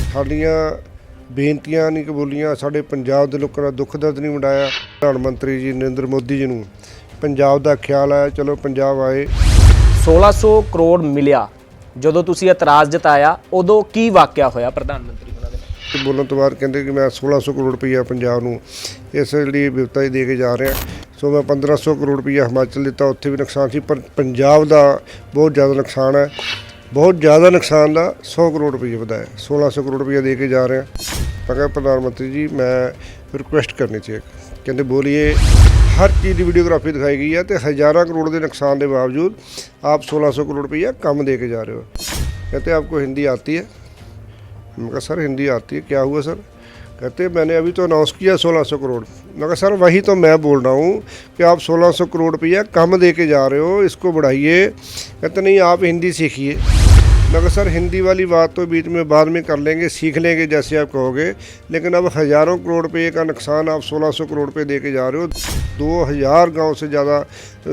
ਸਾਡੀਆਂ ਬੇਨਤੀਆਂ ਨਹੀਂ ਕਬੂਲੀਆਂ ਸਾਡੇ ਪੰਜਾਬ ਦੇ ਲੋਕਾਂ ਦਾ ਦੁੱਖ ਦਰਦ ਨਹੀਂ ਵੰਡਾਇਆ। ਪ੍ਰਧਾਨ ਮੰਤਰੀ ਜੀ ਨਰਿੰਦਰ ਮੋਦੀ ਜੀ ਨੂੰ ਪੰਜਾਬ ਦਾ ਖਿਆਲ ਆਇਆ ਚਲੋ ਪੰਜਾਬ ਆਏ। 1600 ਕਰੋੜ ਮਿਲਿਆ। ਜਦੋਂ ਤੁਸੀਂ ਇਤਰਾਜ਼ ਜਤਾਇਆ ਉਦੋਂ ਕੀ ਵਾਕਿਆ ਹੋਇਆ ਪ੍ਰਧਾਨ ਮੰਤਰੀ ਉਹਨਾਂ ਦੇ? ਤੇ ਬੋਲਣ ਤੋਂ ਬਾਅਦ ਕਹਿੰਦੇ ਕਿ ਮੈਂ 1600 ਕਰੋੜ ਰੁਪਈਆ ਪੰਜਾਬ ਨੂੰ ਇਸ ਲਈ ਵਿਵਤਾ ਹੀ ਦੇ ਕੇ ਜਾ ਰਿਹਾ। ਸੋ ਮੈਂ 1500 ਕਰੋੜ ਰੁਪਈਆ ਹਿਮਾਚਲ ਦਿੱਤਾ ਉੱਥੇ ਵੀ ਨੁਕਸਾਨ ਸੀ ਪਰ ਪੰਜਾਬ ਦਾ ਬਹੁਤ ਜ਼ਿਆਦਾ ਨੁਕਸਾਨ ਹੈ। ਬਹੁਤ ਜ਼ਿਆਦਾ ਨੁਕਸਾਨ ਦਾ 100 ਕਰੋੜ ਰੁਪਈਆ ਵਧਾਇਆ 1600 ਕਰੋੜ ਰੁਪਈਆ ਦੇ ਕੇ ਜਾ ਰਿਹਾ ਮੈਂ ਕਿਹਾ ਪ੍ਰਧਾਨ ਮੰਤਰੀ ਜੀ ਮੈਂ ਰਿਕੁਐਸਟ ਕਰਨੀ ਸੀ ਇੱਕ। ਕਹਿੰਦੇ ਬੋਲੀਏ ਹਰ ਚੀਜ਼ ਦੀ ਵੀਡੀਓਗ੍ਰਾਫੀ ਦਿਖਾਈ ਗਈ ਹੈ ਤੇ ਹਜ਼ਾਰਾਂ ਕਰੋੜ ਦੇ ਨੁਕਸਾਨ ਦੇ ਬਾਵਜੂਦ ਆਪ 1600 ਕਰੋੜ ਰੁਪਈਆ ਕੰਮ ਦੇ ਕੇ ਜਾ ਰਹੇ ਹੋ कहते आपको हिंदी आती है मैं कहा सर हिंदी आती है क्या हुआ सर कहते मैंने अभी तो अनाउंस किया 1600 करोड़ मैं कहा सर वही तो मैं बोल रहा हूँ कि आप 1600 करोड़ रुपया कम दे के जा रहे हो इसको बढ़ाइए कहते नहीं आप हिंदी सीखिए मगर सर, हिंदी वाली बात तो बीच में बाद में कर लेंगे, सीख लेंगे जैसे आप कहोगे, लेकिन अब हज़ारों करोड़ रुपये का नुकसान आप 1600 करोड़ रुपये दे के जा रहे हो 2000 गाँव से ज़्यादा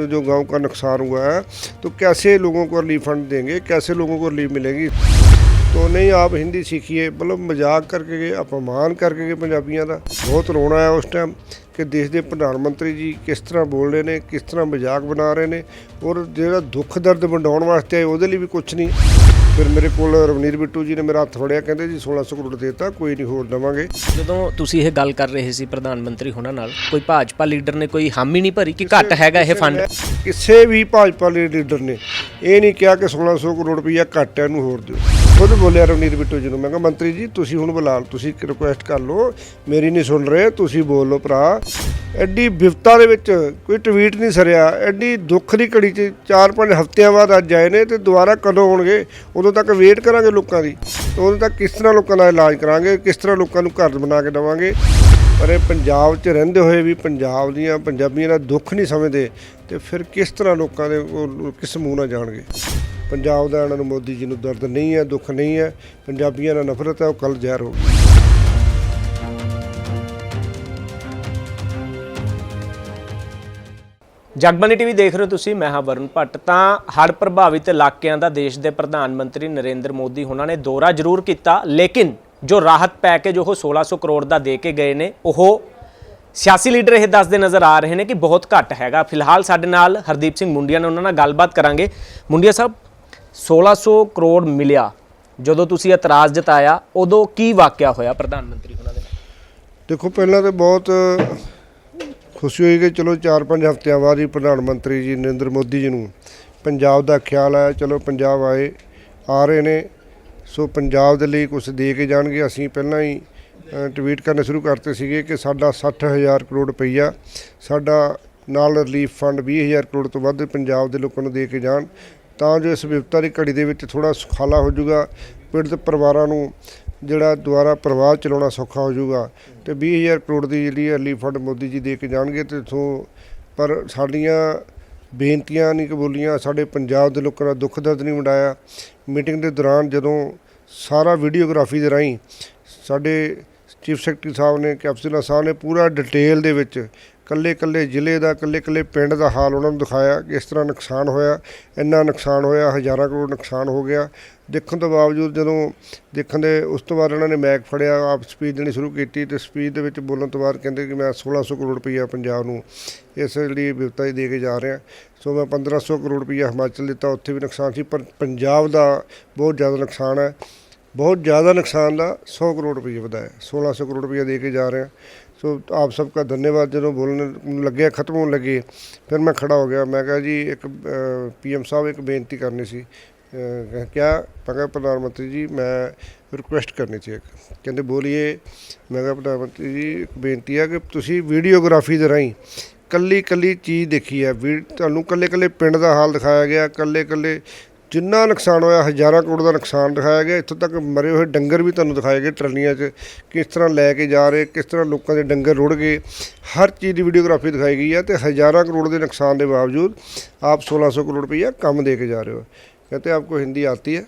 जो गाँव का नुकसान हुआ है तो कैसे लोगों को रिलीफ फंड देंगे, कैसे लोगों को रिलीफ मिलेगी? तो नहीं, आप हिंदी सीखिए मतलब मज़ाक करके, अपमान करके, पंजाबियों का बहुत रोना है उस टाइम ਕਿ ਦੇਸ਼ ਦੇ ਪ੍ਰਧਾਨ ਮੰਤਰੀ ਜੀ ਕਿਸ ਤਰ੍ਹਾਂ ਬੋਲ ਰਹੇ ਨੇ ਕਿਸ ਤਰ੍ਹਾਂ ਮਜ਼ਾਕ ਬਣਾ ਰਹੇ ਨੇ ਔਰ ਜਿਹੜਾ ਦੁੱਖ ਦਰਦ ਵੰਡਾਉਣ ਵਾਸਤੇ ਆਏ ਉਹਦੇ ਲਈ ਵੀ ਕੁਝ ਨਹੀਂ। ਫਿਰ ਮੇਰੇ ਕੋਲ ਰਵਨੀਰ ਬਿੱਟੂ ਜੀ ਨੇ ਮੇਰਾ ਹੱਥ ਫੜਿਆ ਕਹਿੰਦੇ ਜੀ 1600 ਕਰੋੜ ਦੇਤਾ ਕੋਈ ਨਹੀਂ ਹੋਰ ਦੇਵਾਂਗੇ। ਜਦੋਂ ਤੁਸੀਂ ਇਹ ਗੱਲ ਕਰ ਰਹੇ ਸੀ ਪ੍ਰਧਾਨ ਮੰਤਰੀ ਹੋਣਾ ਨਾਲ ਕੋਈ ਭਾਜਪਾ ਲੀਡਰ ਨੇ ਕੋਈ ਹਾਮੀ ਨਹੀਂ ਭਰੀ ਕਿ ਘੱਟ ਹੈਗਾ ਇਹ ਫੰਡ ਕਿਸੇ ਵੀ ਭਾਜਪਾ ਦੇ ਲੀਡਰ ਨੇ ਇਹ ਨਹੀਂ ਕਿਹਾ ਕਿ 1600 ਕਰੋੜ ਰੁਪਈਆ ਘੱਟ ਹੈ ਇਹਨੂੰ ਹੋਰ ਦਿਓ। ਖੁਦ ਬੋਲਿਆ ਰਵਨੀਤ ਬਿੱਟੂ ਜੀ ਨੂੰ। ਮੈਂ ਕਿਹਾ, ਮੰਤਰੀ ਜੀ, ਤੁਸੀਂ ਹੁਣ ਬੁਲਾ ਲਓ, ਤੁਸੀਂ ਰਿਕੁਐਸਟ ਕਰ ਲਓ। ਮੇਰੀ ਨਹੀਂ ਸੁਣ ਰਹੇ, ਤੁਸੀਂ ਬੋਲ ਲਓ ਭਰਾ। ਐਡੀ ਵਿਵਤਾ ਦੇ ਵਿੱਚ ਕੋਈ ਟਵੀਟ ਨਹੀਂ ਸਰਿਆ। ਐਡੀ ਦੁੱਖ ਦੀ ਘੜੀ 'ਚ 4-5 ਹਫ਼ਤਿਆਂ ਬਾਅਦ ਅੱਜ ਆਏ ਨੇ ਤੇ ਦੁਬਾਰਾ ਕਦੋਂ ਆਉਣਗੇ? ਉਦੋਂ ਤੱਕ ਵੇਟ ਕਰਾਂਗੇ ਲੋਕਾਂ ਦੀ। ਉਦੋਂ ਤੱਕ ਕਿਸ ਤਰ੍ਹਾਂ ਲੋਕਾਂ ਦਾ ਇਲਾਜ ਕਰਾਂਗੇ? ਕਿਸ ਤਰ੍ਹਾਂ ਲੋਕਾਂ ਨੂੰ ਘਰ ਬਣਾ ਕੇ ਦੇਵਾਂਗੇ? ਪਰ ਇਹ ਪੰਜਾਬ 'ਚ ਰਹਿੰਦੇ ਹੋਏ ਵੀ ਪੰਜਾਬ ਦੀਆਂ ਪੰਜਾਬੀਆਂ ਦਾ ਦੁੱਖ ਨਹੀਂ ਸਮਝਦੇ। ਤੇ ਫਿਰ ਕਿਸ ਤਰ੍ਹਾਂ ਲੋਕਾਂ ਦੇ ਉਹ ਕਿਸ ਮੂੰਹ ਨਾਲ ਜਾਣਗੇ? ਪੰਜਾਬ ਦਾ ਇਹਨਾਂ ਨੂੰ ਮੋਦੀ ਜੀ ਨੂੰ ਦਰਦ ਨਹੀਂ ਹੈ, ਦੁੱਖ ਨਹੀਂ ਹੈ, ਪੰਜਾਬੀਆਂ ਨਾਲ ਨਫ਼ਰਤ ਹੈ, ਉਹ ਕੱਲ ਜ਼ਹਿਰ ਹੋ ਗਈ। ਜਗਬਾਨੀ ਟੀਵੀ ਦੇਖ ਰਹੇ ਹੋ ਤੁਸੀਂ, ਮੈਂ ਹਾਂ ਵਰੁਣ ਭੱਟ। ਤਾਂ ਹੜ੍ਹ ਪ੍ਰਭਾਵਿਤ ਇਲਾਕਿਆਂ ਦਾ ਦੇਸ਼ ਦੇ ਪ੍ਰਧਾਨ ਮੰਤਰੀ ਨਰਿੰਦਰ ਮੋਦੀ ਉਹਨਾਂ ਨੇ ਦੌਰਾ ਜ਼ਰੂਰ ਕੀਤਾ, ਲੇਕਿਨ ਜੋ ਰਾਹਤ ਪੈਕੇਜ ਉਹ 1600 ਕਰੋੜ ਦਾ ਦੇ ਕੇ ਗਏ ਨੇ, ਉਹ ਸਿਆਸੀ ਲੀਡਰ ਇਹ ਦੱਸਦੇ ਨਜ਼ਰ ਆ ਰਹੇ ਨੇ ਕਿ ਬਹੁਤ ਘੱਟ ਹੈਗਾ। ਫਿਲਹਾਲ ਸਾਡੇ ਨਾਲ ਹਰਦੀਪ ਸਿੰਘ ਮੁੰਡੀਆ ਨੇ, ਉਹਨਾਂ ਨਾਲ ਗੱਲਬਾਤ ਕਰਾਂਗੇ। ਮੁੰਡੀਆ ਸਾਹਿਬ 1600 ਕਰੋੜ ਮਿਲਿਆ। ਜਦੋਂ ਤੁਸੀਂ ਇਤਰਾਜ਼ ਜਤਾਇਆ, ਉਦੋਂ ਕੀ ਵਾਕਿਆ ਹੋਇਆ ਪ੍ਰਧਾਨ ਮੰਤਰੀ ਉਹਨਾਂ ਦੇ ਨਾਲ? ਦੇਖੋ, ਪਹਿਲਾਂ ਤਾਂ ਬਹੁਤ ਖੁਸ਼ੀ ਹੋਈ ਕਿ ਚਲੋ 4-5 ਹਫ਼ਤਿਆਂ ਬਾਅਦ ਹੀ ਪ੍ਰਧਾਨ ਮੰਤਰੀ ਜੀ ਨਰਿੰਦਰ ਮੋਦੀ ਜੀ ਨੂੰ ਪੰਜਾਬ ਦਾ ਖਿਆਲ ਆਇਆ, ਚਲੋ ਪੰਜਾਬ ਆਏ, ਆ ਰਹੇ ਨੇ। ਸੋ ਪੰਜਾਬ ਦੇ ਲਈ ਕੁਝ ਦੇ ਕੇ ਜਾਣਗੇ। ਅਸੀਂ ਪਹਿਲਾਂ ਹੀ ਟਵੀਟ ਕਰਨੇ ਸ਼ੁਰੂ ਕਰਤੇ ਸੀਗੇ ਕਿ ਸਾਡਾ 60000 ਕਰੋੜ ਰੁਪਈਆ, ਸਾਡਾ ਨਾਲ ਰਿਲੀਫ ਫੰਡ 20000 ਕਰੋੜ ਤੋਂ ਵੱਧ ਪੰਜਾਬ ਦੇ ਲੋਕਾਂ ਨੂੰ ਦੇ ਕੇ ਜਾਣ। ਤਾਂ ਜੋ ਇਸ ਵਿਪਤਾ ਦੀ ਘੜੀ ਦੇ ਵਿੱਚ ਥੋੜਾ ਸੁਖਾਲਾ ਹੋ ਜਾਊਗਾ, ਪੀੜਤ ਪਰਿਵਾਰਾਂ ਨੂੰ ਜਿਹੜਾ ਦੁਆਰਾ ਪਰਿਵਾਰ ਚਲਾਉਣਾ ਸੌਖਾ ਹੋ ਜਾਊਗਾ ਤੇ 20000 ਕਰੋੜ ਦੀ ਜਿਹੜੀ ਰਿਲੀਫ ਫੰਡ ਮੋਦੀ ਜੀ ਦੇ ਕੇ ਜਾਣਗੇ ਤੇ ਇਥੋਂ ਪਰ ਸਾਡੀਆਂ ਬੇਨਤੀਆਂ ਨਹੀਂ ਕਬੂਲੀਆਂ, ਸਾਡੇ ਪੰਜਾਬ ਦੇ ਲੋਕਾਂ ਦਾ ਦੁੱਖ ਦਰਦ ਨਹੀਂ ਵੰਡਾਇਆ। ਮੀਟਿੰਗ ਦੇ ਦੌਰਾਨ ਜਦੋਂ ਸਾਰਾ ਵੀਡੀਓਗ੍ਰਾਫੀ ਦੇ ਰਾਹੀਂ ਸਾਡੇ ਚੀਫ ਸੈਕਟਰੀ ਸਾਹਿਬ ਨੇ, ਕੈਪਸੂਲਾ ਸਾਹਿਬ ਨੇ ਪੂਰਾ ਡਿਟੇਲ ਦੇ ਵਿੱਚ ਕੱਲੇ ਕੱਲੇ ਜ਼ਿਲ੍ਹੇ ਦਾ ਕੱਲੇ ਕੱਲੇ ਪਿੰਡ ਦਾ ਹਾਲ ਉਹਨਾਂ ਨੂੰ ਦਿਖਾਇਆ ਕਿ ਇਸ ਤਰ੍ਹਾਂ ਨੁਕਸਾਨ ਹੋਇਆ, ਇੰਨਾ ਨੁਕਸਾਨ ਹੋਇਆ, ਹਜ਼ਾਰਾਂ ਕਰੋੜ ਨੁਕਸਾਨ ਹੋ ਗਿਆ। ਦੇਖਣ ਤੋਂ ਬਾਵਜੂਦ ਜਦੋਂ ਦੇਖਣ ਦੇ ਉਸ ਤੋਂ ਬਾਅਦ ਉਹਨਾਂ ਨੇ ਮੈਕ ਫੜਿਆ, ਆਪ ਸਪੀਚ ਦੇਣੀ ਸ਼ੁਰੂ ਕੀਤੀ ਤੇ ਸਪੀਚ ਦੇ ਵਿੱਚ ਬੋਲਣ ਤੋਂ ਬਾਅਦ ਕਹਿੰਦੇ ਕਿ ਮੈਂ 1600 ਕਰੋੜ ਰੁਪਈਆ ਪੰਜਾਬ ਨੂੰ ਇਸ ਲਈ ਵਿਵਤਾ ਹੀ ਦੇ ਕੇ ਜਾ ਰਿਹਾ। ਸੋ ਮੈਂ 1500 ਕਰੋੜ ਰੁਪਈਆ ਹਿਮਾਚਲ ਦਿੱਤਾ, ਉੱਥੇ ਵੀ ਨੁਕਸਾਨ ਸੀ, ਪਰ ਪੰਜਾਬ ਦਾ ਬਹੁਤ ਜ਼ਿਆਦਾ ਨੁਕਸਾਨ ਹੈ। ਬਹੁਤ ਜ਼ਿਆਦਾ ਨੁਕਸਾਨ ਦਾ 100 ਕਰੋੜ ਰੁਪਏ ਵਧਾਇਆ 1600 ਕਰੋੜ ਰੁਪਏ ਦੇ ਕੇ ਜਾ ਰਹੇ। ਹਾਂ ਸੋ ਆਪ ਸਭ ਦਾ ਧੰਨਵਾਦ। ਜਦੋਂ ਬੋਲਣ ਲੱਗਿਆ ਖਤਮ ਹੋਣ ਲੱਗੇ ਫਿਰ ਮੈਂ ਖੜਾ ਹੋ ਗਿਆ। ਮੈਂ ਕਿਹਾ ਜੀ, ਇੱਕ ਪੀਐਮ ਸਾਹਿਬ ਇੱਕ ਬੇਨਤੀ ਕਰਨੀ ਸੀ। ਕਿਹਾ ਕਿਆ ਮੈਂ ਕਿਹਾ, ਪ੍ਰਧਾਨ ਮੰਤਰੀ ਜੀ, ਮੈਂ ਰਿਕੁਐਸਟ ਕਰਨੀ ਸੀ ਇੱਕ। ਕਹਿੰਦੇ, ਬੋਲੀਏ। ਮੈਂ ਕਿਹਾ, ਪ੍ਰਧਾਨ ਮੰਤਰੀ ਜੀ, ਇੱਕ ਬੇਨਤੀ ਹੈ ਕਿ ਤੁਸੀਂ ਵੀਡੀਓਗ੍ਰਾਫੀ ਦੇ ਰਾਹੀਂ ਕੱਲੀ ਕੱਲੀ ਚੀਜ਼ ਦੇਖੀ ਹੈ ਵੀ ਤੁਹਾਨੂੰ ਕੱਲੇ ਕੱਲੇ ਪਿੰਡ ਦਾ ਹਾਲ ਦਿਖਾਇਆ ਗਿਆ ਕੱਲੇ ਕੱਲੇ ਜਿੰਨਾ ਨੁਕਸਾਨ ਹੋਇਆ ਹਜ਼ਾਰਾਂ ਕਰੋੜ ਦਾ ਨੁਕਸਾਨ ਦਿਖਾਇਆ ਗਿਆ ਇੱਥੋਂ ਤੱਕ ਮਰੇ ਹੋਏ ਡੰਗਰ ਵੀ ਤੁਹਾਨੂੰ ਦਿਖਾਏ ਗਏ ਟਰਾਲੀਆਂ 'ਚ ਕਿਸ ਤਰ੍ਹਾਂ ਲੈ ਕੇ ਜਾ ਰਹੇ ਕਿਸ ਤਰ੍ਹਾਂ ਲੋਕਾਂ ਦੇ ਡੰਗਰ ਰੁੜ ਗਏ ਹਰ ਚੀਜ਼ ਦੀ ਵੀਡੀਓਗ੍ਰਾਫੀ ਦਿਖਾਈ ਗਈ ਹੈ ਤੇ ਹਜ਼ਾਰਾਂ ਕਰੋੜ ਦੇ ਨੁਕਸਾਨ ਦੇ ਬਾਵਜੂਦ ਆਪ 1600 ਕਰੋੜ ਰੁਪਈਆ ਕੰਮ ਦੇ ਕੇ ਜਾ ਰਹੇ ਹੋ कहते आपको हिंदी आती है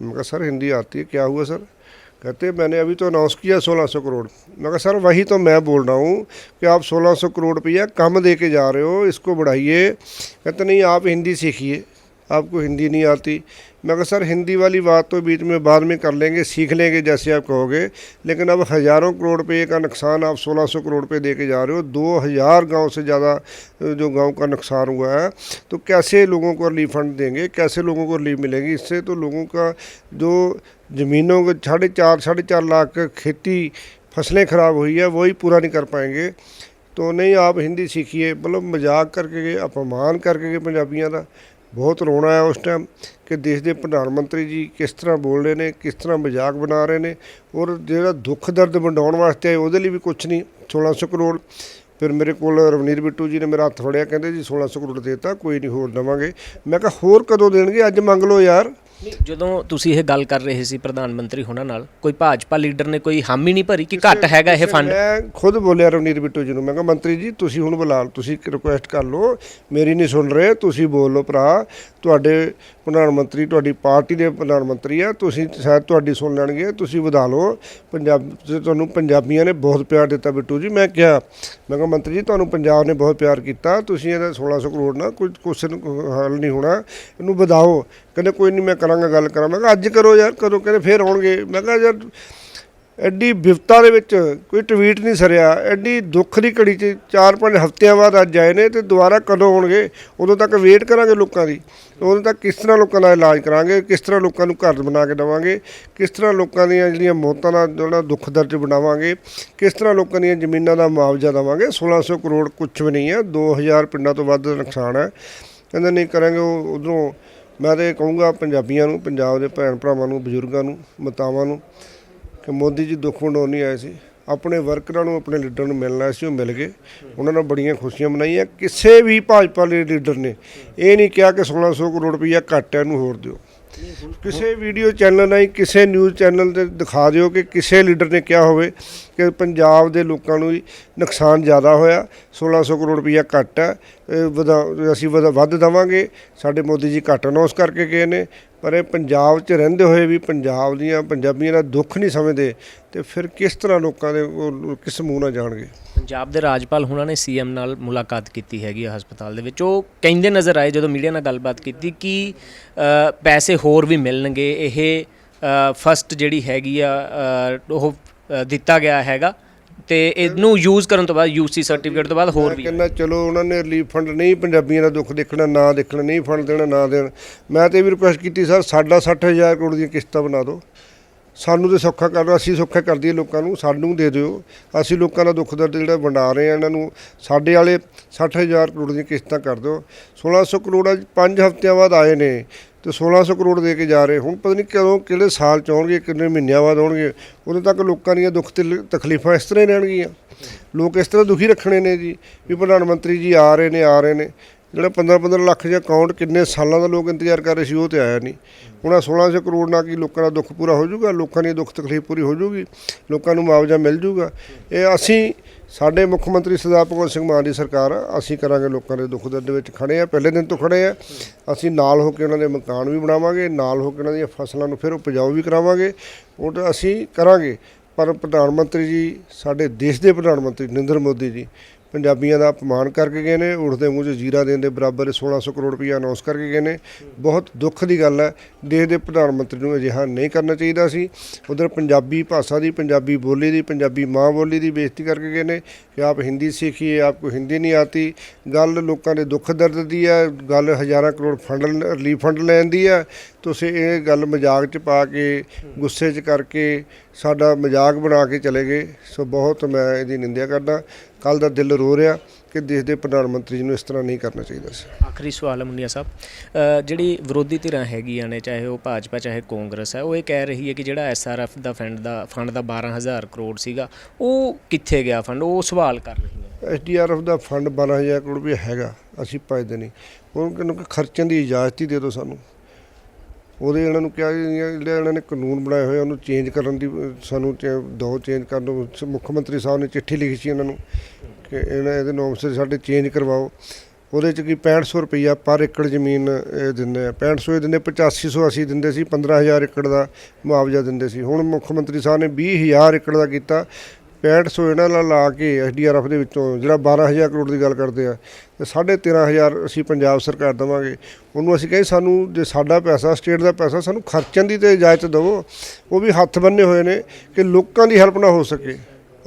मैं कहा सर हिंदी आती है क्या हुआ सर कहते मैंने अभी तो अनाउंस किया 1600 करोड़ मैं कहा सर वही तो मैं बोल रहा हूँ कि आप 1600 करोड़ रुपया कम दे के जा रहे हो इसको बढ़ाइए कहते नहीं आप हिंदी सीखिए आपको हिंदी नहीं आती। मैं कहा, सर, हिंदी वाली बात तो बीच में बाद में कर लेंगे, सीख लेंगे जैसे आप कहोगे। लेकिन अब हज़ारों करोड़ रुपये का नुकसान आप 1600 करोड़ रुपये दे के जा रहे हो। दो हज़ार गाँव से ज़्यादा, जो गाँव का नुकसान हुआ है तो कैसे लोगों को रिलीफ फंड देंगे? कैसे लोगों को रिलीफ मिलेगी? इससे तो लोगों का जो ज़मीनों के साढ़े चार साढ़े चार लाख खेती फ़सलें ख़राब हुई है वही पूरा नहीं कर पाएँगे। तो नहीं, आप हिंदी सीखिए। मतलब मज़ाक करके, अपमान करके पंजाबियों का ਬਹੁਤ ਰੋਣਾ ਆਇਆ ਉਸ ਟਾਈਮ ਕਿ ਦੇਸ਼ ਦੇ ਪ੍ਰਧਾਨ ਮੰਤਰੀ ਜੀ ਕਿਸ ਤਰ੍ਹਾਂ ਬੋਲ ਰਹੇ ਨੇ, ਕਿਸ ਤਰ੍ਹਾਂ ਮਜ਼ਾਕ ਬਣਾ ਰਹੇ ਨੇ ਔਰ ਜਿਹੜਾ ਦੁੱਖ ਦਰਦ ਵੰਡਾਉਣ ਵਾਸਤੇ ਆਏ ਉਹਦੇ ਲਈ ਵੀ ਕੁਝ ਨਹੀਂ 1600 ਕਰੋੜ। ਫਿਰ ਮੇਰੇ ਕੋਲ ਰਵਨੀਰ ਬਿੱਟੂ ਜੀ ਨੇ ਮੇਰਾ ਹੱਥ ਫੜਿਆ, ਕਹਿੰਦੇ ਜੀ 1600 ਕਰੋੜ ਦੇਤਾ, ਕੋਈ ਨਹੀਂ ਹੋਰ ਦੇਵਾਂਗੇ। ਮੈਂ ਕਿਹਾ ਹੋਰ ਕਦੋਂ ਦੇਣਗੇ? ਅੱਜ ਮੰਗ ਲਓ ਯਾਰ। ਜਦੋਂ ਤੁਸੀਂ ਇਹ ਗੱਲ ਕਰ ਰਹੇ ਸੀ ਪ੍ਰਧਾਨ ਮੰਤਰੀ ਹੋਣਾ ਨਾਲ ਕੋਈ ਭਾਜਪਾ ਲੀਡਰ ਨੇ ਕੋਈ ਹਾਮੀ ਨਹੀਂ ਭਰੀ ਕਿ ਘੱਟ ਹੈਗਾ ਇਹ ਫੰਡ ਮੈਂ ਖੁਦ ਬੋਲਿਆ ਰਵਨੀਰ ਬਿੱਟੂ ਜੀ ਨੂੰ ਮੈਂ ਕਿਹਾ ਮੰਤਰੀ ਜੀ ਤੁਸੀਂ ਹੁਣ ਬੁਲਾ ਲਓ ਤੁਸੀਂ ਰਿਕੁਐਸਟ ਕਰ ਲਓ ਮੇਰੀ ਨਹੀਂ ਸੁਣ ਰਹੇ ਤੁਸੀਂ ਬੋਲ ਲਓ ਭਰਾ ਤੁਹਾਡੇ ਪ੍ਰਧਾਨ ਮੰਤਰੀ ਤੁਹਾਡੀ ਪਾਰਟੀ ਦੇ ਪ੍ਰਧਾਨ ਮੰਤਰੀ ਆ ਤੁਸੀਂ ਸ਼ਾਇਦ ਤੁਹਾਡੀ ਸੁਣ ਲੈਣਗੇ ਤੁਸੀਂ ਵਧਾ ਲਓ। ਪੰਜਾਬ ਤੁਹਾਨੂੰ ਪੰਜਾਬੀਆਂ ਨੇ ਬਹੁਤ ਪਿਆਰ ਦਿੱਤਾ ਬਿੱਟੂ ਜੀ ਮੈਂ ਕਿਹਾ ਮੈਂ ਕਿਹਾ ਮੰਤਰੀ ਜੀ ਤੁਹਾਨੂੰ ਪੰਜਾਬ ਨੇ ਬਹੁਤ ਪਿਆਰ ਕੀਤਾ ਤੁਸੀਂ ਇਹਦਾ 1600 ਕਰੋੜ ਨਾਲ ਕੋਈ ਕੁਐਸਚਨ ਹੱਲ ਨਹੀਂ ਹੋਣਾ ਇਹਨੂੰ ਵਧਾਓ। ਕਹਿੰਦੇ ਕੋਈ ਨਹੀਂ ਮੈਂ ਕਰਾਂਗਾ, ਗੱਲ ਕਰਾਂ ਮੈਂ ਕਿਹਾ, ਅੱਜ ਕਰੋ ਯਾਰ, ਕਦੋਂ? ਕਹਿੰਦੇ ਫੇਰ ਆਉਣਗੇ। ਮੈਂ ਕਿਹਾ, ਯਾਰ, ਐਡੀ ਵਿਪਤਾ ਦੇ ਵਿੱਚ ਕੋਈ ਟਵੀਟ ਨਹੀਂ ਸਰਿਆ। ਐਡੀ ਦੁੱਖ ਦੀ ਘੜੀ 'ਚ 4-5 ਹਫ਼ਤਿਆਂ ਬਾਅਦ ਅੱਜ ਆਏ ਨੇ ਤੇ ਦੁਬਾਰਾ ਕਦੋਂ ਆਉਣਗੇ? ਉਦੋਂ ਤੱਕ ਵੇਟ ਕਰਾਂਗੇ ਲੋਕਾਂ ਦੀ। ਉਦੋਂ ਤੱਕ ਕਿਸ ਤਰ੍ਹਾਂ ਲੋਕਾਂ ਦਾ ਇਲਾਜ ਕਰਾਂਗੇ? ਕਿਸ ਤਰ੍ਹਾਂ ਲੋਕਾਂ ਨੂੰ ਘਰ ਬਣਾ ਕੇ ਦੇਵਾਂਗੇ? ਕਿਸ ਤਰ੍ਹਾਂ ਲੋਕਾਂ ਦੀਆਂ ਜਿਹੜੀਆਂ ਮੌਤਾਂ ਦਾ ਜਿਹੜਾ ਦੁੱਖ ਦਰਜ ਬਣਾਵਾਂਗੇ? ਕਿਸ ਤਰ੍ਹਾਂ ਲੋਕਾਂ ਦੀਆਂ ਜ਼ਮੀਨਾਂ ਦਾ ਮੁਆਵਜ਼ਾ ਦੇਵਾਂਗੇ? 1600 ਕਰੋੜ ਕੁਝ ਵੀ ਨਹੀਂ ਹੈ। 2000 ਪਿੰਡਾਂ ਤੋਂ ਵੱਧ ਨੁਕਸਾਨ ਹੈ। ਕਹਿੰਦੇ ਨਹੀਂ ਕਰਾਂਗੇ, ਉਹ ਉਧਰੋਂ ਮੈਂ ਤੇ ਕਹੂੰਗਾ ਪੰਜਾਬੀਆਂ ਨੂੰ, ਪੰਜਾਬ ਦੇ ਭੈਣ ਭਰਾਵਾਂ ਨੂੰ, ਬਜ਼ੁਰਗਾਂ ਨੂੰ, ਮਾਤਾਵਾਂ ਨੂੰ ਕਿ ਮੋਦੀ ਜੀ ਦੁੱਖ ਵੰਡਾਉਣ ਨਹੀਂ ਆਏ ਸੀ। ਆਪਣੇ ਵਰਕਰਾਂ ਨੂੰ, ਆਪਣੇ ਲੀਡਰ ਨੂੰ ਮਿਲਣਾ ਸੀ, ਉਹ ਮਿਲ ਗਏ। ਉਹਨਾਂ ਨਾਲ ਬੜੀਆਂ ਖੁਸ਼ੀਆਂ ਮਨਾਈਆਂ। ਕਿਸੇ ਵੀ ਭਾਜਪਾ ਦੇ ਲੀਡਰ ਨੇ ਇਹ ਨਹੀਂ ਕਿਹਾ ਕਿ 1600 ਕਰੋੜ ਰੁਪਈਆ ਘੱਟ ਹੈ, ਇਹਨੂੰ ਹੋਰ ਦਿਓ। ਕਿਸੇ ਵੀਡੀਓ ਚੈਨਲ ਨਹੀਂ ਕਿਸੇ ਨਿਊਜ਼ ਚੈਨਲ ਤੇ ਦਿਖਾ ਦਿਓ ਕਿ ਕਿਸੇ ਲੀਡਰ ਨੇ ਕਿਹਾ ਹੋਵੇ ਕਿ ਪੰਜਾਬ ਦੇ ਲੋਕਾਂ ਨੂੰ ਨੁਕਸਾਨ ਜ਼ਿਆਦਾ ਹੋਇਆ 1600 ਕਰੋੜ ਰੁਪਈਆ ਘੱਟ ਹੈ। ਵਧਾ- ਅਸੀਂ ਵਧਾ- ਵੱਧ ਦੇਵਾਂਗੇ। ਸਾਡੇ ਮੋਦੀ ਜੀ ਘੱਟ ਅਨਾਉਂਸ ਕਰਕੇ ਗਏ ਨੇ, ਪਰ ਇਹ ਪੰਜਾਬ 'ਚ ਰਹਿੰਦੇ ਹੋਏ ਵੀ ਪੰਜਾਬ ਦੀਆਂ ਪੰਜਾਬੀਆਂ ਦਾ ਦੁੱਖ ਨਹੀਂ ਸਮਝਦੇ। ਤੇ ਫਿਰ ਕਿਸ ਤਰ੍ਹਾਂ ਲੋਕਾਂ ਦੇ ਉਹ ਕਿਸ ਮੂੰਹ ਨਾਲ ਜਾਣਗੇ? ਪੰਜਾਬ ਦੇ ਰਾਜਪਾਲ ਹੁਣਾਂ ਨੇ ਸੀਐਮ ਨਾਲ ਮੁਲਾਕਾਤ ਕੀਤੀ ਹੈਗੀ ਆ ਹਸਪਤਾਲ ਦੇ ਵਿੱਚ। ਉਹ ਕਹਿੰਦੇ ਨਜ਼ਰ ਆਏ ਜਦੋਂ ਮੀਡੀਆ ਨਾਲ ਗੱਲਬਾਤ ਕੀਤੀ ਕਿ ਪੈਸੇ ਹੋਰ ਵੀ ਮਿਲਣਗੇ। ਇਹ ਫਸਟ ਜਿਹੜੀ ਹੈਗੀ ਆ ਉਹ ਦਿੱਤਾ ਗਿਆ ਹੈਗਾ। ਤੇ ਇਹਨੂੰ ਯੂਜ਼ ਕਰਨ ਤੋਂ ਬਾਅਦ ਯੂਸੀ ਸਰਟੀਫਿਕੇਟ ਤੋਂ ਬਾਅਦ ਹੋਰ ਵੀ। ਕਹਿੰਦਾ ਚਲੋ ਉਹਨਾਂ ਨੇ ਰਿਲੀਫ ਫੰਡ ਨਹੀਂ ਪੰਜਾਬੀਆਂ ਦਾ ਦੁੱਖ ਦੇਖਣਾ ਨਾ ਦੇਖਣਾ ਨਹੀਂ ਫੰਡ ਦੇਣਾ ਨਾ ਦੇਣ। ਮੈਂ ਤੇ ਵੀ ਰਿਕੁਐਸਟ ਕੀਤੀ ਸਰ ਸਾਡਾ 60000 ਕਰੋੜ ਦੀਆਂ ਕਿਸ਼ਤਾਂ ਬਣਾ ਦਿਓ। ਸਾਨੂੰ ਤੇ ਸੌਖਾ ਕਰ ਦਿਓ, ਅਸੀਂ ਸੌਖਾ ਕਰ ਦਈਏ ਲੋਕਾਂ ਨੂੰ, ਸਾਨੂੰ ਦੇ ਦਿਓ। ਅਸੀਂ ਲੋਕਾਂ ਦਾ ਦੁੱਖ ਦਰਦ ਜਿਹੜਾ ਵੰਡਾ ਰਹੇ ਆ ਇਹਨਾਂ ਨੂੰ ਸਾਡੇ ਵਾਲੇ 60000 ਕਰੋੜ ਦੀਆਂ ਕਿਸ਼ਤਾਂ ਕਰ ਦਿਓ। 1600 ਕਰੋੜ ਅੱਜ 5 ਹਫ਼ਤਿਆਂ ਬਾਅਦ ਆਏ ਨੇ ਤੇ 1600 ਕਰੋੜ ਦੇ ਕੇ ਜਾ ਰਹੇ। ਹੁਣ ਪਤਾ ਨਹੀਂ ਕਦੋਂ, ਕਿਹੜੇ ਸਾਲ ਚ ਆਉਣਗੇ, ਕਿੰਨੇ ਮਹੀਨਿਆਂ ਬਾਅਦ ਆਉਣਗੇ। ਉਦੋਂ ਤੱਕ ਲੋਕਾਂ ਦੀਆਂ ਦੁੱਖ ਤੇ ਤਕਲੀਫਾਂ ਇਸ ਤਰ੍ਹਾਂ ਹੀ ਰਹਿਣਗੀਆਂ। ਲੋਕ ਇਸ ਤਰ੍ਹਾਂ ਦੁਖੀ ਰੱਖਣੇ ਨੇ ਜੀ, ਵੀ ਪ੍ਰਧਾਨ ਮੰਤਰੀ ਜੀ ਆ ਰਹੇ ਨੇ, ਆ ਰਹੇ ਨੇ। ਜਿਹੜਾ 15 15 ਲੱਖ ਜਾਂ ਅਕਾਊਂਟ ਕਿੰਨੇ ਸਾਲਾਂ ਦਾ ਲੋਕ ਇੰਤਜ਼ਾਰ ਕਰ ਰਹੇ ਸੀ, ਉਹ ਤੇ ਆਇਆ ਨਹੀਂ। ਹੁਣ ਆਹ 1600 ਕਰੋੜ ਨਾਲ ਕੀ ਲੋਕਾਂ ਦਾ ਦੁੱਖ ਪੂਰਾ ਹੋ ਜਾਊਗਾ? ਲੋਕਾਂ ਦੀ ਦੁੱਖ ਤਕਲੀਫ ਪੂਰੀ ਹੋ ਜਾਊਗੀ? ਲੋਕਾਂ ਨੂੰ ਮੁਆਵਜ਼ਾ ਮਿਲ ਜਾਊਗਾ? ਇਹ ਅਸੀਂ, ਸਾਡੇ ਮੁੱਖ ਮੰਤਰੀ ਸਰਦਾਰ ਭਗਵੰਤ ਸਿੰਘ ਮਾਨ ਦੀ ਸਰਕਾਰ ਆ, ਅਸੀਂ ਕਰਾਂਗੇ ਲੋਕਾਂ ਦੇ ਦੁੱਖ ਦਰਦ ਵਿੱਚ ਖੜੇ ਆ, ਪਹਿਲੇ ਦਿਨ ਤੋਂ ਖੜੇ ਆ। ਅਸੀਂ ਨਾਲ ਹੋ ਕੇ ਉਹਨਾਂ ਦੇ ਮਕਾਨ ਵੀ ਬਣਾਵਾਂਗੇ, ਨਾਲ ਹੋ ਕੇ ਉਹਨਾਂ ਦੀਆਂ ਫਸਲਾਂ ਨੂੰ ਫਿਰ ਉਪਜਾਊ ਵੀ ਕਰਾਵਾਂਗੇ। ਉਹ ਤਾਂ ਅਸੀਂ ਕਰਾਂਗੇ। ਪਰ ਪ੍ਰਧਾਨ ਮੰਤਰੀ ਜੀ, ਸਾਡੇ ਦੇਸ਼ ਦੇ ਪ੍ਰਧਾਨ ਮੰਤਰੀ ਨਰਿੰਦਰ ਮੋਦੀ ਜੀ ਪੰਜਾਬੀਆਂ ਦਾ ਅਪਮਾਨ ਕਰਕੇ ਗਏ ਨੇ, ਉੜਦੇ ਮੂੰਹ 'ਚ ਜੀਰਾ ਦੇਣ ਦੇ ਬਰਾਬਰ 1600 ਕਰੋੜ ਰੁਪਈਆ ਅਨਾਉਂਸ ਕਰਕੇ ਗਏ ਨੇ। ਬਹੁਤ ਦੁੱਖ ਦੀ ਗੱਲ ਹੈ, ਦੇਸ਼ ਦੇ ਪ੍ਰਧਾਨ ਮੰਤਰੀ ਨੂੰ ਅਜਿਹਾ ਨਹੀਂ ਕਰਨਾ ਚਾਹੀਦਾ ਸੀ। ਉਧਰ ਪੰਜਾਬੀ ਭਾਸ਼ਾ ਦੀ, ਪੰਜਾਬੀ ਬੋਲੀ ਦੀ, ਪੰਜਾਬੀ ਮਾਂ ਬੋਲੀ ਦੀ ਬੇਇੱਜ਼ਤੀ ਕਰਕੇ ਗਏ ਨੇ। ਕਿ ਆਪ ਹਿੰਦੀ ਸਿੱਖੀਏ, ਆਪ ਕੋ ਹਿੰਦੀ ਨਹੀਂ ਆਤੀ। ਗੱਲ ਲੋਕਾਂ ਦੇ ਦੁੱਖ ਦਰਦ ਦੀ ਹੈ, ਗੱਲ ਹਜ਼ਾਰਾਂ ਕਰੋੜ ਫੰਡ ਰਿਲੀਫ ਫੰਡ ਲੈਣ ਦੀ ਹੈ। ਤੁਸੀਂ ਇਹ ਗੱਲ ਮਜ਼ਾਕ 'ਚ ਪਾ ਕੇ ਗੁੱਸੇ 'ਚ ਕਰਕੇ ਸਾਡਾ ਮਜ਼ਾਕ ਬਣਾ ਕੇ ਚਲੇ ਗਏ। ਸੋ ਬਹੁਤ ਮੈਂ ਇਹਦੀ ਨਿੰਦਿਆ ਕਰਦਾ। ਕੱਲ ਦਾ ਦਿਲ ਰੋ ਰਿਹਾ ਕਿ ਦੇਸ਼ ਦੇ ਪ੍ਰਧਾਨ ਮੰਤਰੀ ਜੀ ਨੂੰ ਇਸ ਤਰ੍ਹਾਂ ਨਹੀਂ ਕਰਨਾ ਚਾਹੀਦਾ ਸੀ। ਆਖਰੀ ਸਵਾਲ ਹੈ ਮੁੰਡਿਆ ਸਾਹਿਬ। ਜਿਹੜੀ ਵਿਰੋਧੀ ਧਿਰਾਂ ਹੈਗੀਆਂ ਨੇ ਚਾਹੇ ਉਹ ਭਾਜਪਾ ਚਾਹੇ ਕਾਂਗਰਸ ਹੈ ਉਹ ਇਹ ਕਹਿ ਰਹੀ ਹੈ ਕਿ ਜਿਹੜਾ ਐਸਆਰਐਫ ਦਾ ਫੰਡ ਦਾ ਫੰਡ ਦਾ 12000 ਕਰੋੜ ਸੀਗਾ ਉਹ ਕਿੱਥੇ ਗਿਆ ਫੰਡ? ਉਹ ਸਵਾਲ ਕਰ ਰਹੀ ਹੈ। ਐਸਡੀਆਰਐਫ ਦਾ ਫੰਡ 12000 ਕਰੋੜ ਰੁਪਏ ਹੈਗਾ। ਅਸੀਂ ਭਜਦੇ ਨਹੀਂ। ਉਹਨੂੰ ਕਿਹਨੂੰ ਕਿ ਖਰਚਣ ਦੀ ਇਜਾਜ਼ਤ ਹੀ ਦੇ ਦਿਓ ਸਾਨੂੰ। ਉਹਦੇ ਇਹਨਾਂ ਨੂੰ ਕਿਹਾ ਜੀ ਜਿਹੜੇ ਇਹਨਾਂ ਨੇ ਕਾਨੂੰਨ ਬਣਾਏ ਹੋਏ ਉਹਨੂੰ ਚੇਂਜ ਕਰਨ ਦੀ, ਸਾਨੂੰ ਚ- ਦੋ ਚੇਂਜ ਕਰਨ ਨੂੰ ਮੁੱਖ ਮੰਤਰੀ ਸਾਹਿਬ ਨੇ ਚਿੱਠੀ ਲਿਖੀ ਸੀ ਇਹਨਾਂ ਨੂੰ ਕਿ ਇਹਨਾਂ ਇਹਦੇ ਨੋਮ ਸੇ ਸਾਡੇ ਚੇਂਜ ਕਰਵਾਓ। ਉਹਦੇ ਚ ਕੀ 6500 ਰੁਪਈਆ ਪਰ ਏਕੜ ਜ਼ਮੀਨ ਇਹ ਦਿੰਦੇ ਆ। 6500 ਇਹ ਦਿੰਦੇ 8500 ਅਸੀਂ ਦਿੰਦੇ ਸੀ 15000 ਏਕੜ ਦਾ ਮੁਆਵਜ਼ਾ ਦਿੰਦੇ ਸੀ। ਹੁਣ ਮੁੱਖ ਮੰਤਰੀ ਸਾਹਿਬ ਨੇ 20000 ਏਕੜ ਦਾ ਕੀਤਾ। 6500 ਇਹਨਾਂ ਨਾਲ ਲਾ ਕੇ ਐਸਡੀਆਰਐਫ ਦੇ ਵਿੱਚੋਂ ਜਿਹੜਾ 12000 ਕਰੋੜ ਦੀ ਗੱਲ ਕਰਦੇ ਆ, ਤੇ 13500 ਅਸੀਂ ਪੰਜਾਬ ਸਰਕਾਰ ਦੇਵਾਂਗੇ। ਉਹਨੂੰ ਅਸੀਂ ਕਹੇ ਸਾਨੂੰ ਜੇ ਸਾਡਾ ਪੈਸਾ, ਸਟੇਟ ਦਾ ਪੈਸਾ ਸਾਨੂੰ ਖਰਚਣ ਦੀ ਤੇ ਇਜਾਜ਼ਤ ਦਿਵੋ। ਉਹ ਵੀ ਹੱਥ ਬੰਨੇ ਹੋਏ ਨੇ ਕਿ ਲੋਕਾਂ ਦੀ ਹੈਲਪ ਨਾ ਹੋ ਸਕੇ।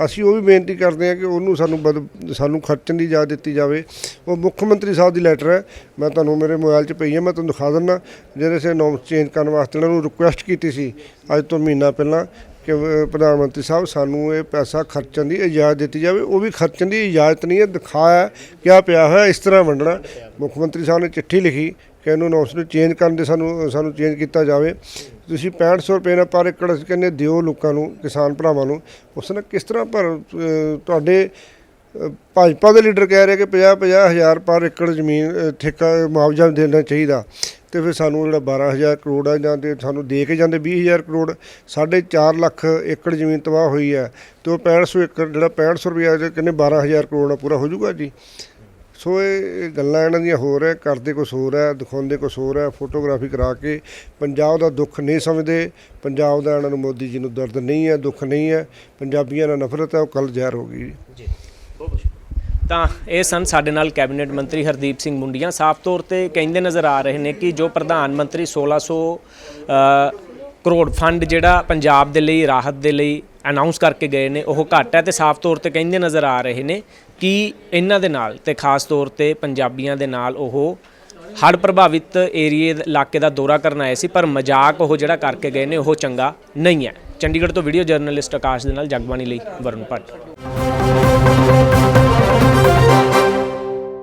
ਅਸੀਂ ਉਹ ਵੀ ਬੇਨਤੀ ਕਰਦੇ ਹਾਂ ਕਿ ਉਹਨੂੰ ਸਾਨੂੰ ਬਦ- ਸਾਨੂੰ ਖਰਚਣ ਦੀ ਇਜਾਜ਼ਤ ਦਿੱਤੀ ਜਾਵੇ। ਉਹ ਮੁੱਖ ਮੰਤਰੀ ਸਾਹਿਬ ਦੀ ਲੈਟਰ ਹੈ। ਮੈਂ ਤੁਹਾਨੂੰ ਮੇਰੇ ਮੋਬਾਈਲ 'ਚ ਪਈ ਹੈ, ਮੈਂ ਤੁਹਾਨੂੰ ਦਿਖਾ ਦਿੰਦਾ। ਜਿਹੜੇ ਸੇ ਨੋਮ ਚੇਂਜ ਕਰਨ ਵਾਸਤੇ ਉਹਨਾਂ ਨੂੰ ਰਿਕੁਐਸਟ ਕੀਤੀ ਸੀ, ਅੱਜ ਤੋਂ ਮਹੀਨਾ ਪਹਿਲਾਂ। ਕਿ ਪ੍ਰਧਾਨ ਮੰਤਰੀ ਸਾਹਿਬ, ਸਾਨੂੰ ਇਹ ਪੈਸਾ ਖਰਚਣ ਦੀ ਇਜਾਜ਼ਤ ਦਿੱਤੀ ਜਾਵੇ। ਉਹ ਵੀ ਖਰਚਣ ਦੀ ਇਜਾਜ਼ਤ ਨਹੀਂ ਹੈ। ਦਿਖਾਇਆ ਕਿਆ ਪਿਆ ਹੋਇਆ, ਇਸ ਤਰ੍ਹਾਂ ਵੰਡਣਾ। ਮੁੱਖ ਮੰਤਰੀ ਸਾਹਿਬ ਨੇ ਚਿੱਠੀ ਲਿਖੀ ਕਿ ਇਹਨੂੰ ਨੋਟਸ ਨੂੰ ਚੇਂਜ ਕਰਨ ਦੇ ਸਾਨੂੰ ਸਾਨੂੰ ਚੇਂਜ ਕੀਤਾ ਜਾਵੇ। ਤੁਸੀਂ 6500 ਰੁਪਏ ਨਾਲ ਪਰ ਏਕੜ ਕਹਿੰਦੇ ਦਿਓ ਲੋਕਾਂ ਨੂੰ, ਕਿਸਾਨ ਭਰਾਵਾਂ ਨੂੰ। ਉਸ ਨਾਲ ਕਿਸ ਤਰ੍ਹਾਂ ਪਰ ਤੁਹਾਡੇ ਭਾਜਪਾ ਦੇ ਲੀਡਰ ਕਹਿ ਰਹੇ ਕਿ 50 50 ਹਜ਼ਾਰ ਪਰ ਏਕੜ ਜ਼ਮੀਨ ਠੇਕਾ, ਮੁਆਵਜ਼ਾ ਦੇਣਾ ਚਾਹੀਦਾ। ਤੇ ਫਿਰ ਸਾਨੂੰ ਜਿਹੜਾ 12000 ਕਰੋੜ ਆ ਜਾਂ ਤੇ ਸਾਨੂੰ ਦੇ ਕੇ ਜਾਂਦੇ 20000 ਕਰੋੜ, ਸਾਢੇ 4 ਲੱਖ ਏਕੜ ਜ਼ਮੀਨ ਤਬਾਹ ਹੋਈ ਹੈ ਤੇ ਉਹ 6500 ਏਕੜ, ਜਿਹੜਾ 6500 ਰੁਪਏ ਦੇ ਕਹਿੰਦੇ 12000 ਕਰੋੜ ਨਾਲ ਪੂਰਾ ਹੋ ਜਾਊਗਾ ਜੀ। ਸੋ ਇਹ ਗੱਲਾਂ ਇਹਨਾਂ ਦੀਆਂ ਹੋਰ ਹੈ, ਕਰਦੇ ਕੁਛ ਹੋਰ ਹੈ, ਦਿਖਾਉਂਦੇ ਕੁਛ ਹੋਰ ਹੈ, ਫੋਟੋਗ੍ਰਾਫੀ ਕਰਾ ਕੇ ਪੰਜਾਬ ਦਾ ਦੁੱਖ ਨਹੀਂ ਸਮਝਦੇ, ਪੰਜਾਬ ਦਾ ਇਹਨਾਂ ਨੂੰ ਮੋਦੀ ਜੀ ਨੂੰ ਦਰਦ ਨਹੀਂ ਹੈ, ਦੁੱਖ ਨਹੀਂ ਹੈ, ਪੰਜਾਬੀਆਂ ਨਾਲ ਨਫ਼ਰਤ ਹੈ, ਉਹ ਕੱਲ ਜ਼ਹਿਰ ਹੋ ਗਈ ਜੀ। ਤਾਂ ਇਹ ਸਨ ਸਾਡੇ ਨਾਲ ਕੈਬਨਿਟ ਮੰਤਰੀ ਹਰਦੀਪ ਸਿੰਘ ਮੁੰਡੀਆਂ। ਸਾਫ਼ ਤੌਰ ਤੇ ਕਹਿੰਦੇ ਨਜ਼ਰ ਆ ਰਹੇ ਨੇ ਕਿ ਜੋ ਪ੍ਰਧਾਨ ਮੰਤਰੀ 1600 ਅ, ਕਰੋੜ ਫੰਡ ਜਿਹੜਾ ਪੰਜਾਬ ਦੇ ਲਈ ਰਾਹਤ ਦੇ ਲਈ ਅਨਾਉਂਸ ਕਰਕੇ ਗਏ ਨੇ ਉਹ ਘੱਟ ਹੈ ਤੇ ਸਾਫ਼ ਤੌਰ ਤੇ ਕਹਿੰਦੇ ਨਜ਼ਰ ਆ ਰਹੇ ਨੇ ਕਿ ਇਹਨਾਂ ਦੇ ਨਾਲ ਤੇ ਖਾਸ ਤੌਰ ਤੇ ਪੰਜਾਬੀਆਂ ਦੇ ਨਾਲ ਉਹ ਹੜ੍ਹ ਪ੍ਰਭਾਵਿਤ ਏਰੀਏ ਇਲਾਕੇ ਦਾ ਦੌਰਾ ਕਰਨ ਆਏ ਸੀ ਪਰ ਮਜ਼ਾਕ ਉਹ ਜਿਹੜਾ ਕਰਕੇ ਗਏ ਨੇ ਉਹ ਚੰਗਾ ਨਹੀਂ ਹੈ। ਚੰਡੀਗੜ੍ਹ ਤੋਂ ਵੀਡੀਓ ਜਰਨਲਿਸਟ ਆਕਾਸ਼ ਦੇ ਨਾਲ ਜਗਬਾਣੀ ਲਈ ਵਰੁਣ ਭੱਟ।